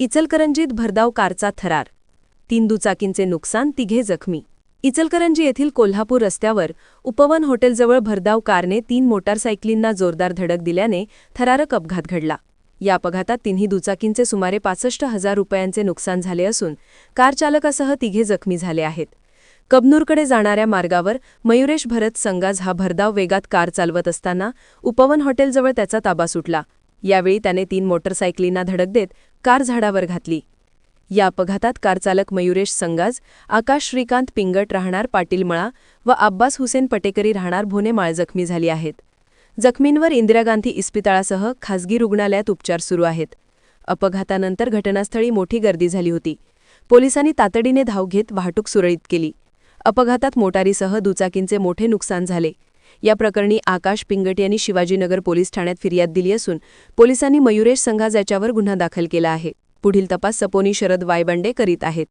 इचलकरंजीत भरधाव कारचा थरार. तीन दुचाकींचे नुकसान तिघे जखमी. इचलकरंजी येथील कोल्हापूर रस्त्यावर उपवन हॉटेलजवळ भरधाव कारने तीन मोटारसायकलींना जोरदार धडक दिल्याने थरारक अपघात घडला. या अपघातात तिन्ही दुचाकींचे सुमारे पासष्ट हजार रुपयांचे नुकसान झाले असून कार चालकासह तिघे जखमी झाले आहेत. कबनूरकडे जाणाऱ्या मार्गावर मयुरेश भरत संगाज हा भरधाव वेगात कार चालवत असताना उपवन हॉटेलजवळ त्याचा ताबा सुटला. यावेळी त्याने तीन मोटरसायकलींना धडक देत कार झाडावर घातली. या अपघातात कारचालक मयुरेश संगाज आकाश श्रीकांत पिंगट राहणार पाटीलमळा व अब्बास हुसेन पटेकरी राहणार भोनेमाळ जखमी झाली आहेत. जखमींवर इंदिरा गांधी इस्पितळासह खासगी रुग्णालयात उपचार सुरू आहेत. अपघातानंतर घटनास्थळी मोठी गर्दी झाली होती. पोलिसांनी तातडीने धाव घेत वाहतूक सुरळीत केली. अपघातात मोटारीसह दुचाकींचे मोठे नुकसान झाले. या प्रकरणी आकाश पिंगट यांनी शिवाजीनगर पोलीस ठाण्यात फिर्याद दिली असून पोलिसांनी मयुरेश संघाज याच्यावर गुन्हा दाखल केला आहे. पुढील तपास सपोनी शरद वायबंडे करीत आहेत.